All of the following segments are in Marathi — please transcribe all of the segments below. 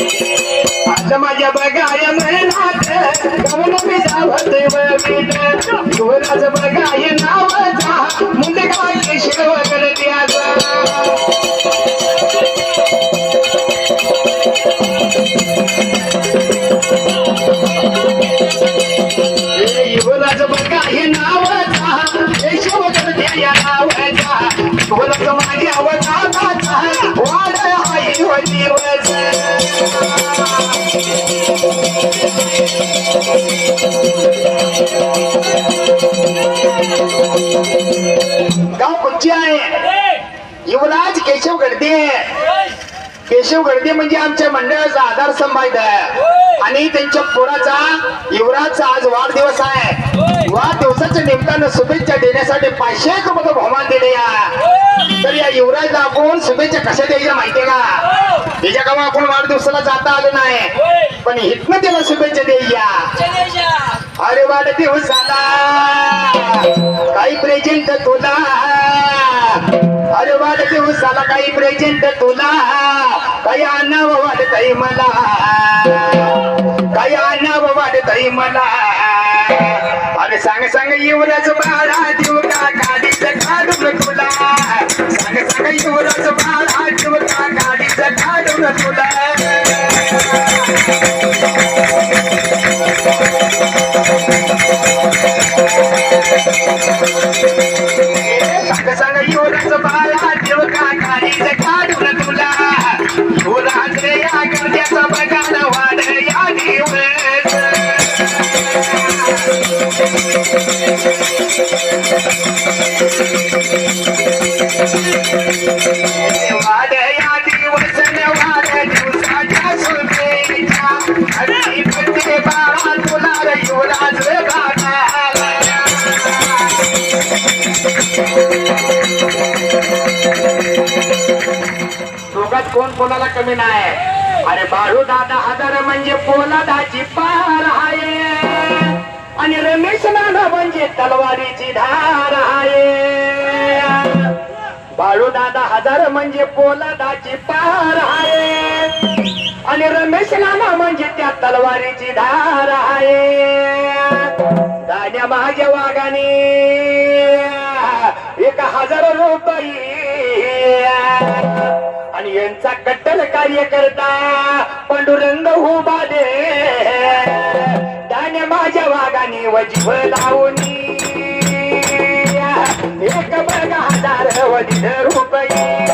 आज माझ्या बघाय मेनात गमन मी जावत ववीत युवराज बघाय नावाचा मुंडका केशव हे युवराज बघाय नावाचा केशव करत्या युवराज केशव गडदे केशव गडदे म्हणजे आमच्या मंडळाचा आधारस्तंभ आहे. आणि त्यांच्या पोराचा युवराजचा आज वाढदिवस आहे. वाढदिवसाच्या निमित्तानं शुभेच्छा देण्यासाठी पाचशे एक रुपये बहुमान दिले या. तर या युवराजला आपण शुभेच्छा कशा द्यायच्या माहितीये का? त्याच्या गावा आपण वाढदिवसाला जाता आलं नाही. पण इथनं त्याला शुभेच्छा द्यायच्या. अरे वाढदिवसाला काही प्रेझेंट तुला. अरे वाढदिवसाला काही प्रेजेंट तुला. काही आणावं वाटतंय मला. काही आणावं वाटतंय मला. अरे सांग सांग युवराज बाळा देऊ का गाडीच काढून तुला. सांग सांग युवराज बाळा देऊ का गाडीच काढून तुला. सांग युवराज बाळा देव का गाडीच काढून तुला युवराज रे या गर्द्याचा बघायला वाढ या दिवस वाढ या दिवस न वाढ दिवसाच्या शुभेच्छा दोघात कोण कोणाला कमी नाही. अरे बाळू दादा हजार म्हणजे पोलादाची पार आहे. आणि रमेश नाना म्हणजे तलवारीची धार आहे. बाळू दादा हजार म्हणजे पोलादाची पार आहे. आणि रमेश नाना म्हणजे त्या तलवारीची धार आहे. दाण्या माझ्या वागाने एक हजार रुपये यांचा कट्टर कार्य करता पांडुरंग उभा दे त्याने माझ्या वागाने वजीव लावून एक बघा हजार वजीर रुपये.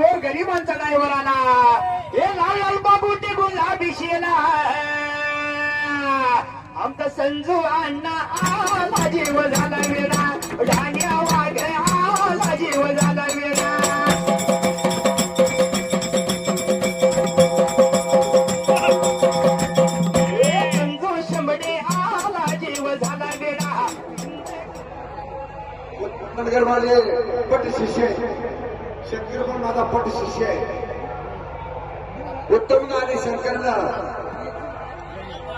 गोर गरिबांचा ड्रायव्हर आला हे लाल लाल बाबू ते गुलाबी शेला आमचा संजू अण्णा आला जीव झाला वेळा धान्या वाघ आला जीव झाला वेळा संजू शंभरे आला जीव झाला वेळा पट शिष्य. माझा पट शिष्य आहे. उत्तम आणि शंकरला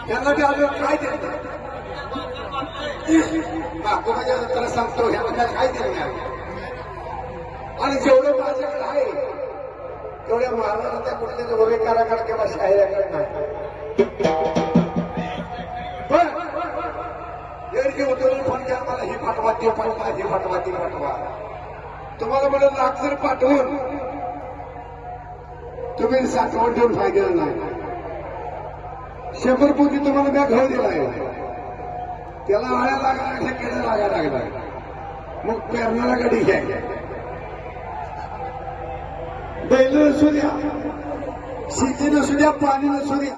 त्यांना बी आलो काय देत बापू म्हणजे तुला सांगतो ह्यांना काय देणार आणि जेवढं माझ्याकडे आहे तेवढ्या महाराजांच्या कुठल्या भूमिकाराकडे किंवा शाहिराकडे नाही. पण एरवी उतरून फोन केला मला ही पाठवा ते पाठवा हे पाठवा ती पाठवा तुम्हाला मला लाख जर पाठवून तुम्ही साठवण ठेवून फायद्याला नाही. शंभर पोटी तुम्हाला मी घाव दिलाय. त्याला आळ्या लागायला लागल्या लागायला लागला मग पेरणाला गडी घ्या. बैल नसू द्या शेती नसू द्या पाणी नसू द्या.